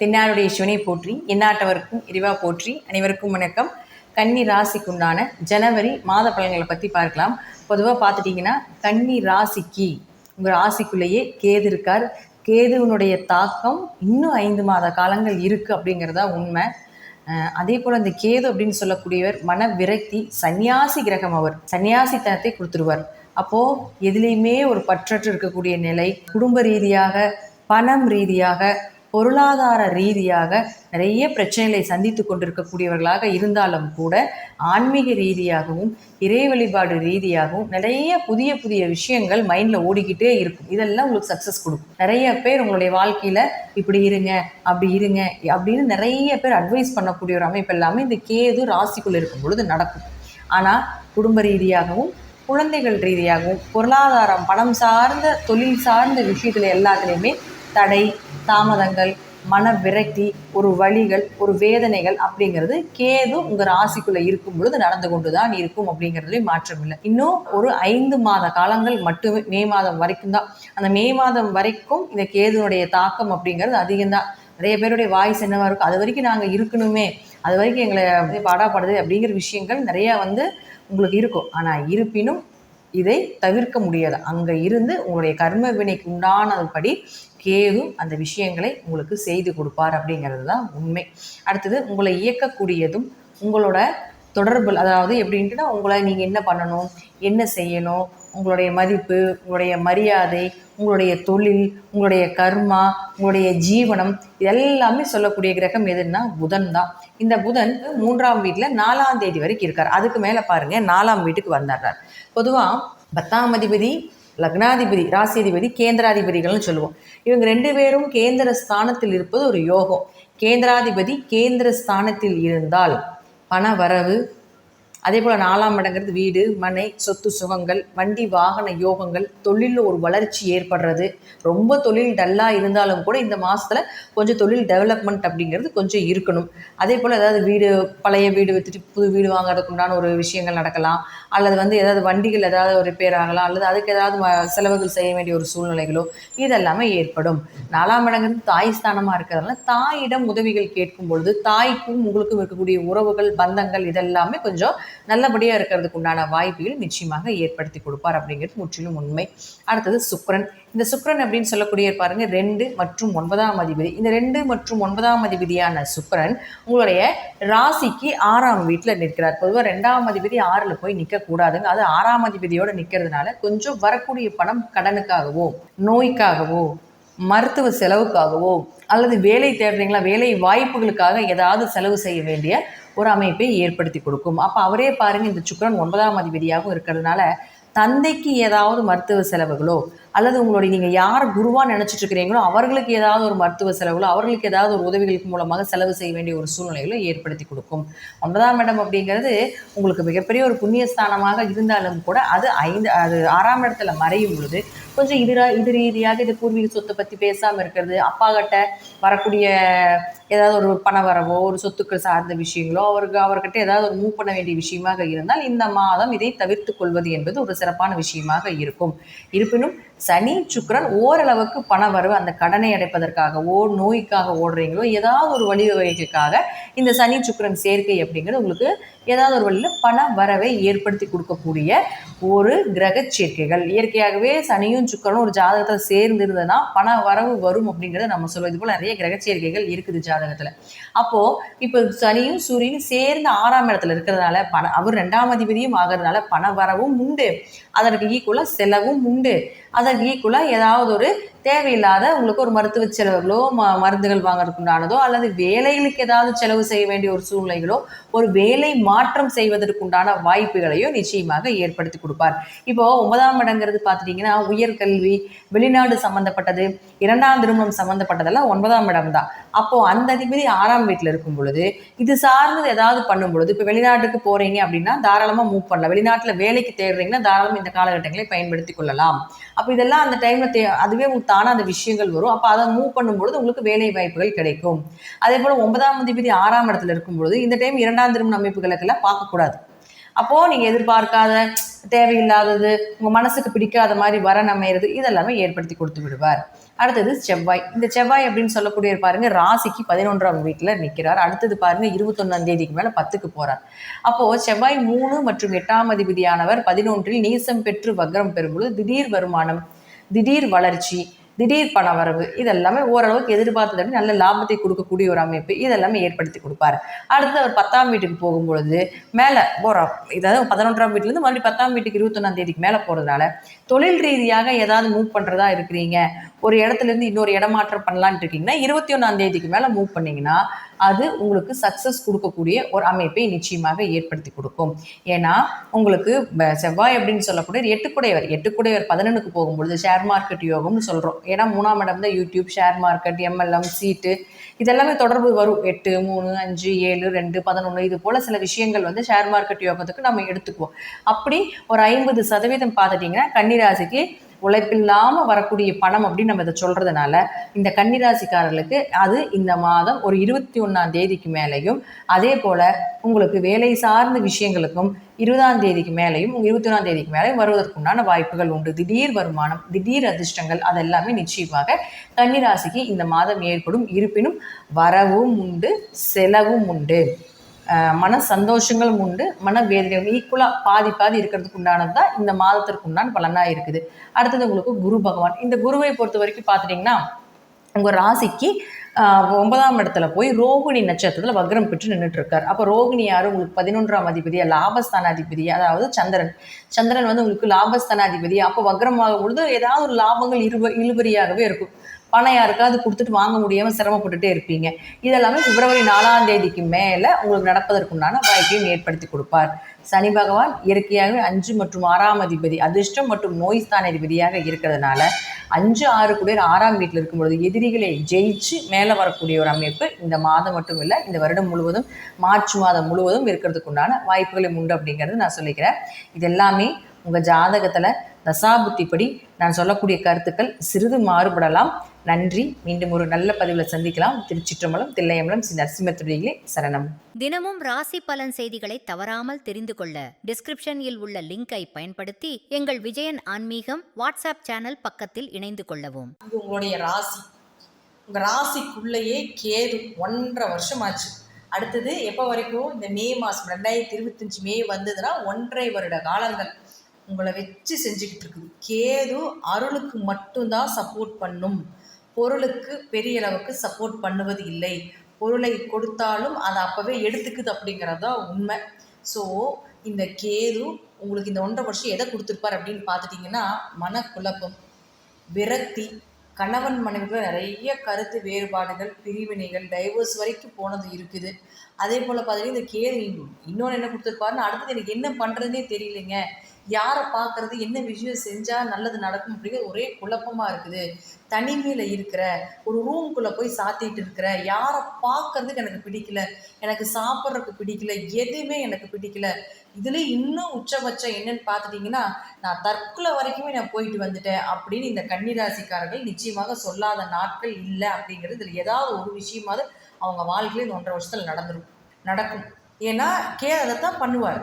தென்னாடுடைய சிவனை போற்றி எந்நாட்டவருக்கும் இறைவா போற்றி அனைவருக்கும் வணக்கம். கன்னி ராசிக்குண்டான ஜனவரி மாத பலன்களை பற்றி பார்க்கலாம். பொதுவாக பார்த்துட்டிங்கன்னா கன்னி ராசிக்கு உங்கள் ராசிக்குள்ளேயே கேது இருக்கார். கேதுவனுடைய தாக்கம் இன்னும் ஐந்து மாத காலங்கள் இருக்குது அப்படிங்கிறதா உண்மை. அதே போல் இந்த கேது அப்படின்னு சொல்லக்கூடியவர் மன விரக்தி சன்னியாசி கிரகம் அவர் சன்னியாசித்தனத்தை கொடுத்துருவார். அப்போது எதுலேயுமே ஒரு பற்றற்று இருக்கக்கூடிய நிலை குடும்ப ரீதியாக பணம் ரீதியாக பொருளாதார ரீதியாக நிறைய பிரச்சனைகளை சந்தித்து கொண்டிருக்கக்கூடியவர்களாக இருந்தாலும் கூட ஆன்மீக ரீதியாகவும் இறை வழிபாடு ரீதியாகவும் நிறைய புதிய புதிய விஷயங்கள் மைண்டில் ஓடிக்கிட்டே இருக்கும். இதெல்லாம் உங்களுக்கு சக்ஸஸ் கொடுக்கும். நிறைய பேர் உங்களுடைய வாழ்க்கையில் இப்படி இருங்க அப்படி இருங்க அப்படின்னு நிறைய பேர் அட்வைஸ் பண்ணக்கூடிய ஒரு அமைப்பு எல்லாமே இந்த கேது ராசிக்குள்ளே இருக்கும் பொழுது நடக்கும். ஆனால் குடும்ப ரீதியாகவும் குழந்தைகள் ரீதியாகவும் பொருளாதாரம் பணம் சார்ந்த தொழில் சார்ந்த விஷயத்தில் எல்லாத்துலேயுமே தடை தாமதங்கள் மன விரக்தி ஒரு வழிகள் ஒரு வேதனைகள் அப்படிங்கிறது கேது உங்கள் ராசிக்குள்ளே இருக்கும் பொழுது நடந்து கொண்டு தான் இருக்கும் அப்படிங்கிறதுலேயும் மாற்றம் இல்லை. இன்னும் ஒரு ஐந்து மாத காலங்கள் மட்டுமே மே மாதம் வரைக்கும் தான். அந்த மே மாதம் வரைக்கும் இந்த கேதுனுடைய தாக்கம் அப்படிங்கிறது அதிகம்தான். நிறைய பேருடைய வாய்ஸ் என்னவா இருக்கும்? அது வரைக்கும் நாங்கள் இருக்கணுமே அது வரைக்கும் எங்களை வந்து பாடாப்படுது அப்படிங்கிற விஷயங்கள் நிறையா வந்து உங்களுக்கு இருக்கும். ஆனால் இருப்பினும் இதை தவிர்க்க முடியாது. அங்கே இருந்து உங்களுடைய கர்ம வினைக்கு உண்டானபடி கேது அந்த விஷயங்களை உங்களுக்கு செய்து கொடுப்பார் அப்படிங்கிறது தான் உண்மை. அடுத்தது உங்களை இயக்கக்கூடியதும் உங்களோட தொடர்பு அதாவது எப்படின்ட்டுனா உங்களை நீங்கள் என்ன பண்ணணும் என்ன செய்யணும் உங்களுடைய மதிப்பு உங்களுடைய மரியாதை உங்களுடைய தொழில் உங்களுடைய கர்மா உங்களுடைய ஜீவனம் இதெல்லாமே சொல்லக்கூடிய கிரகம் எதுன்னா புதன் தான். இந்த புதன் மூன்றாம் வீட்டில் நாலாம் தேதி வரைக்கும் இருக்கார். அதுக்கு மேலே பாருங்கள் நாலாம் வீட்டுக்கு வந்துடுறார் பொதுவாக பத்தாம் அதிபதி லக்னாதிபதி ராசிதிபதி கேந்திராதிபதிகள்னு சொல்லுவோம். இவங்க ரெண்டு பேரும் கேந்திர ஸ்தானத்தில் இருப்பது ஒரு யோகம். கேந்திராதிபதி கேந்திர ஸ்தானத்தில் இருந்தால் பண வரவு அதே போல் நாலாம் இடங்கிறது வீடு மனை சொத்து சுகங்கள் வண்டி வாகன யோகங்கள் தொழிலில் ஒரு வளர்ச்சி ஏற்படுறது. ரொம்ப தொழில் டல்லாக இருந்தாலும் கூட இந்த மாதத்தில் கொஞ்சம் தொழில் டெவலப்மெண்ட் அப்படிங்கிறது கொஞ்சம் இருக்கணும். அதே போல் ஏதாவது வீடு பழைய வீடு விற்றுட்டு புது வீடு வாங்குறதுக்கு உண்டான ஒரு விஷயங்கள் நடக்கலாம். அல்லது வந்து ஏதாவது வண்டிகள் ஏதாவது ரிப்பேர் ஆகலாம். அல்லது அதுக்கு ஏதாவது செலவுகள் செய்ய வேண்டிய ஒரு சூழ்நிலைகளோ இதெல்லாமே ஏற்படும். நாலாம் இடங்கிறது தாய் ஸ்தானமாக இருக்கிறதுனால தாயிடம் உதவிகள் கேட்கும் பொழுது தாய்க்கும் உங்களுக்கும் இருக்கக்கூடிய உறவுகள் பந்தங்கள் இதெல்லாமே கொஞ்சம் நல்லபடியாக இருக்கிறதுக்கு உண்டான வாய்ப்புகள் நிச்சயமாக ஏற்படுத்தி கொடுப்பார் அப்படிங்கிறது முற்றிலும் உண்மை. அடுத்தது சுக்ரன் இந்த சுக்ரன் அப்படின்னு சொல்லக்கூடிய பாருங்க ரெண்டு மற்றும் ஒன்பதாம் அதிபதி. இந்த ரெண்டு மற்றும் ஒன்பதாம் அதிபதியான சுக்ரன் உங்களுடைய ராசிக்கு ஆறாம் வீட்டில் நிற்கிறார். பொதுவாக ரெண்டாம் அதிபதி ஆறில் போய் நிற்கக்கூடாதுங்க அது ஆறாம் அதிபதியோடு நிற்கிறதுனால கொஞ்சம் வரக்கூடிய பணம் கடனுக்காகவோ நோய்க்காகவோ மருத்துவ செலவுக்காகவோ அல்லது வேலை தேடுறீங்களா வேலை வாய்ப்புகளுக்காக ஏதாவது செலவு செய்ய வேண்டிய ஒரு அமைப்பை ஏற்படுத்தி கொடுக்கும். அப்போ அவரே பாருங்கள் இந்த சுக்கிரன் ஒன்பதாம் அதிபதியாகவும் இருக்கிறதுனால தந்தைக்கு ஏதாவது மருத்துவ செலவுகளோ அல்லது உங்களுடைய நீங்கள் யார் குருவாக நினச்சிட்டு இருக்கிறீங்களோ அவர்களுக்கு ஏதாவது ஒரு மருத்துவ செலவுகளோ அவர்களுக்கு ஏதாவது ஒரு உதவிகளுக்கு மூலமாக செலவு செய்ய வேண்டிய ஒரு சூழ்நிலைகளோ ஏற்படுத்தி கொடுக்கும். ஒன்பதாம் இடம் அப்படிங்கிறது உங்களுக்கு மிகப்பெரிய ஒரு புண்ணிய ஸ்தானமாக இருந்தாலும் கூட அது ஐந்து அது ஆறாம் இடத்துல மறையும் பொழுது கொஞ்சம் இது இது ரீதியாக இது பூர்வீக சொத்தை பற்றி பேசாமல் இருக்கிறது அப்பா கிட்ட வரக்கூடிய ஏதாவது ஒரு பண வரவோ ஒரு சொத்துக்கள் சார்ந்த விஷயங்களோ அவருக்கு அவர்கிட்ட ஏதாவது ஒரு மூவ் பண்ண வேண்டிய விஷயமாக இருந்தால் இந்த மாதம் இதை தவிர்த்து கொள்வது என்பது ஒரு சிறப்பான விஷயமாக இருக்கும். இருப்பினும் சனி சுக்கிரன் ஓரளவுக்கு பண வரவு அந்த கடனை அடைப்பதற்காகவோ நோய்க்காக ஓடுறீங்களோ ஏதாவது ஒரு வழிவகைகளுக்காக இந்த சனி சுக்கிரன் சேர்க்கை அப்படிங்கிறது உங்களுக்கு ஏதாவது ஒரு வழியில் பண வரவை ஏற்படுத்தி கொடுக்கக்கூடிய ஒரு கிரக சேர்க்கைகள். இயற்கையாகவே சனியும் சுக்கிரனும் ஒரு ஜாதகத்தில் சேர்ந்து இருந்ததுன்னா பண வரவு வரும் அப்படிங்கிறத நம்ம சொல்லுவோம் போல் நிறைய கிரக சேர்க்கைகள் இருக்குது ஜாதகத்தில். அப்போது இப்போ சனியும் சூரியனும் சேர்ந்து ஆறாம் இடத்துல இருக்கிறதுனால பண அவர் ரெண்டாம் அதிபதியும் ஆகிறதுனால பண வரவும் உண்டு. அதற்கு ஈக்குவலாக செலவும் உண்டு. அதற்கு ஈக்குவலாக ஏதாவது ஒரு தேவையில்லாத உங்களுக்கு ஒரு மருத்துவ செலவுகளோ ம மருந்துகள் வாங்குறதுக்கு உண்டானதோ அல்லது வேலைகளுக்கு ஏதாவது செலவு செய்ய வேண்டிய ஒரு சூழ்நிலைகளோ ஒரு வேலை மாற்றம் செய்வதற்குண்டான வாய்ப்புகளையோ நிச்சயமாக ஏற்படுத்தி கொடுப்பார். இப்போ ஒன்பதாம் இடங்கிறது பார்த்துட்டிங்கன்னா உயர்கல்வி வெளிநாடு சம்மந்தப்பட்டது இரண்டாம் திருமணம் சம்மந்தப்பட்டதெல்லாம் ஒன்பதாம் இடம் தான் அப்போது அந்த அதிபதி ஆறாம் வீட்டில் இருக்கும் பொழுது இது சார்ந்தது ஏதாவது பண்ணும் பொழுது இப்போ வெளிநாட்டுக்கு போகிறீங்க அப்படின்னா தாராளமாக மூவ் பண்ணலாம். வெளிநாட்டில் வேலைக்கு தேடுறீங்கன்னா தாராளமாக இந்த காலகட்டங்களை பயன்படுத்தி கொள்ளலாம். அப்போ இதெல்லாம் அந்த டைமில் தே அதுவே உங்களுக்கு தானாக அந்த விஷயங்கள் வரும். அப்போ அதை மூவ் பண்ணும்பொழுது உங்களுக்கு வேலை வாய்ப்புகள் கிடைக்கும். அதே போல் ஒன்பதாம் அதிபதி ஆறாம் இடத்துல இருக்கும் பொழுது இந்த டைம் இரண்டாம் திருமண அமைப்புகளுக்கெல்லாம் பார்க்கக்கூடாது. அப்போது நீங்கள் எதிர்பார்க்காத தேவையில்லாதது உங்கள் மனசுக்கு பிடிக்காத மாதிரி வரன் அமையிறது இதெல்லாமே ஏற்படுத்தி கொடுத்து விடுவார். அடுத்தது செவ்வாய். இந்த செவ்வாய் அப்படின்னு சொல்லக்கூடிய பாருங்க ராசிக்கு பதினொன்றாம் வீட்டில் நிற்கிறார். அடுத்தது பாருங்க இருபத்தொன்னாம் தேதிக்கு மேலே பத்துக்கு போறார். அப்போ செவ்வாய் மூணு மற்றும் எட்டாம் அதிபதியானவர் பதினொன்றில் நீசம் பெற்று வக்ரம் பெறும்பொழுது திடீர் வருமானம் திடீர் வளர்ச்சி திடீர் பண வரவு இதெல்லாமே ஓரளவுக்கு எதிர்பார்த்தது நல்ல லாபத்தை கொடுக்கக்கூடிய ஒரு அமைப்பு இதெல்லாமே ஏற்படுத்தி கொடுப்பாரு. அடுத்து அவர் பத்தாம் வீட்டுக்கு போகும்பொழுது மேலே போகிறோம் இதாவது பதினொன்றாம் வீட்டிலேருந்து மறுபடியும் பத்தாம் வீட்டுக்கு இருபத்தொன்னாம் தேதிக்கு மேலே போகிறதுனால தொழில் ரீதியாக ஏதாவது மூவ் பண்ணுறதா இருக்கிறீங்க ஒரு இடத்துல இருந்து இன்னொரு இடமாற்றம் பண்ணலான்னு இருக்கீங்கன்னா இருபத்தி ஒன்றாம் தேதிக்கு மேலே மூவ் பண்ணீங்கன்னா அது உங்களுக்கு சக்ஸஸ் கொடுக்கக்கூடிய ஒரு அமைப்பை நிச்சயமாக ஏற்படுத்தி கொடுக்கும். ஏன்னா உங்களுக்கு செவ்வாய் அப்படின்னு சொல்லக்கூடிய எட்டுக்குடையவர் எட்டுக்குடையவர் பதினொன்றுக்கு போகும்பொழுது ஷேர் மார்க்கெட் யோகம்னு சொல்கிறோம் ஏன்னா மூணாம் இடம் தான் யூடியூப் ஷேர் மார்க்கெட் எம்எல்எம் சீட்டு இதெல்லாமே தொடர்பு வரும். எட்டு மூணு அஞ்சு ஏழு ரெண்டு பதினொன்று இது போல் சில விஷயங்கள் வந்து ஷேர் மார்க்கெட் யோகத்துக்கு நம்ம எடுத்துக்குவோம். அப்படி ஒரு ஐம்பது சதவீதம் பார்த்துட்டிங்கன்னா கன்னிராசிக்கு உழைப்பில்லாமல் வரக்கூடிய பணம் அப்படின்னு நம்ம இதை சொல்கிறதுனால இந்த கன்னிராசிக்காரர்களுக்கு அது இந்த மாதம் ஒரு இருபத்தி ஒன்றாம் தேதிக்கு மேலேயும் அதே போல் உங்களுக்கு வேலை சார்ந்த விஷயங்களுக்கும் இருபதாம் தேதிக்கு மேலேயும் இருபத்தி ஒன்றாம் தேதிக்கு மேலேயும் வருவதற்குண்டான வாய்ப்புகள் உண்டு. திடீர் வருமானம் திடீர் அதிர்ஷ்டங்கள் அதெல்லாமே நிச்சயமாக கன்னிராசிக்கு இந்த மாதம் ஏற்படும். இருப்பினும் வரவும் உண்டு செலவும் உண்டு. மன சந்தோஷங்களும் உண்டு மன வேதனையும் ஈக்குவலாக பாதி பாதி இருக்கிறதுக்கு உண்டானது தான் இந்த மாதத்திற்கு உண்டான பலனாக இருக்குது. அடுத்தது உங்களுக்கு குரு பகவான். இந்த குருவை பொறுத்த வரைக்கும் பார்த்துட்டிங்கன்னா உங்கள் ராசிக்கு ஒன்பதாம் இடத்துல போய் ரோகிணி நட்சத்திரத்தில் வக்ரம் பெற்று நின்றுட்டு இருக்கார் அப்போ ரோகிணி யார்? உங்களுக்கு பதினொன்றாம் அதிபதியா? லாபஸ்தானாதிபதி அதாவது சந்திரன். சந்திரன் வந்து உங்களுக்கு லாபஸ்தானாதிபதி. அப்போ வக்ரமாகும் பொழுது ஏதாவது ஒரு லாபங்கள் இருப இழுபறியாகவே இருக்கும். பணம் யாருக்காவது கொடுத்துட்டு வாங்க முடியாமல் சிரமப்பட்டுட்டே இருப்பீங்க. இதெல்லாமே பிப்ரவரி நாலாம் தேதிக்கு மேலே உங்களுக்கு நடப்பதற்குண்டான வாய்ப்பையும் ஏற்படுத்தி கொடுப்பார். சனி பகவான் இயற்கையாகவே அஞ்சு மற்றும் ஆறாம் அதிபதி அதிர்ஷ்டம் மற்றும் நோய் ஸ்தான அதிபதியாக இருக்கிறதுனால அஞ்சு ஆறு கூட ஆறாம் வீட்டில் இருக்கும் பொழுது எதிரிகளை ஜெயிச்சு மேலே வரக்கூடிய ஒரு அமைப்பு இந்த மாதம் மட்டும் இல்லை இந்த வருடம் முழுவதும் மார்ச் மாதம் முழுவதும் இருக்கிறதுக்குண்டான வாய்ப்புகளும் உண்டு அப்படிங்கிறது நான் சொல்லிக்கிறேன். இது எல்லாமே உங்கள் ஜாதகத்தில் தசாபுத்திப்படி நான் சொல்லக்கூடிய கருத்துக்கள் சிறிது மாறுபடலாம். நன்றி. மீண்டும் ஒரு நல்ல பதிவில் சந்திக்கலாம். திருச்சிற்றம்பலம் தில்லையம்பலம் ஸ்ரீ நரசிம்மத்துறையிலே சரணம். தினமும் ராசி பலன் செய்திகளை தவறாமல் தெரிந்து கொள்ள டிஸ்கிரிப்ஷனில் உள்ள லிங்கை பயன்படுத்தி எங்கள் விஜயன் ஆன்மீகம் வாட்ஸ்அப் சேனல் பக்கத்தில் இணைந்து கொள்ளவும். உங்களுடைய ராசி. உங்கள் ராசிக்குள்ளேயே கேது ஒன்றரை வருஷம் ஆச்சு அடுத்தது எப்போ வரைக்கும் இந்த மே மாதம் ரெண்டாயிரத்தி இருபத்தஞ்சி மே வந்ததுன்னா ஒன்றரை வருட காலங்கள். உங்களை வச்சு செஞ்சுக்கிட்டு இருக்குது. கேது அருளுக்கு மட்டும்தான் சப்போர்ட் பண்ணும். பொருளுக்கு பெரிய அளவுக்கு சப்போர்ட் பண்ணுவது இல்லை. பொருளை கொடுத்தாலும் அதை அப்போவே எடுத்துக்குது அப்படிங்கிறது தான் உண்மை. ஸோ இந்த கேது உங்களுக்கு இந்த ஒன்றரை வருஷம் எதை கொடுத்துருப்பார் அப்படின்னு பார்த்துட்டிங்கன்னா மனக்குழப்பம் விரக்தி கணவன் மனைவி நிறைய கருத்து வேறுபாடுகள் பிரிவினைகள் டைவர்ஸ் வரைக்கும் போனது இருக்குது. அதே போல் பார்த்தீங்கன்னா இந்த கேது இன்னொன்று என்ன கொடுத்துருப்பாருன்னு அடுத்தது எனக்கு என்ன பண்ணுறதுனே தெரியலைங்க. யாரை பார்க்கறது என்ன விஷயம் செஞ்சால் நல்லது நடக்கும் அப்படிங்கிறது ஒரே குழப்பமாக இருக்குது. தனிமையில் இருக்கிற ஒரு ரூம்குள்ளே போய் சாத்திட்டு இருக்கிற யாரை பார்க்கறதுக்கு எனக்கு பிடிக்கல எனக்கு சாப்பிட்றதுக்கு பிடிக்கல எதுவுமே எனக்கு பிடிக்கல. இதில் இன்னும் உச்சபட்சம் என்னன்னு பார்த்துட்டிங்கன்னா நான் தற்கொலை வரைக்குமே நான் போயிட்டு வந்துட்டேன் அப்படின்னு இந்த கன்னிராசிக்காரர்கள் நிச்சயமாக சொல்லாத நாட்கள் இல்லை அப்படிங்கிறது இதில் ஏதாவது ஒரு விஷயமாவது அவங்க வாழ்க்கையில இந்த ஒன்றரை வருஷத்தில் நடந்துடும் நடக்கும். ஏன்னா கே அதை தான் பண்ணுவார்.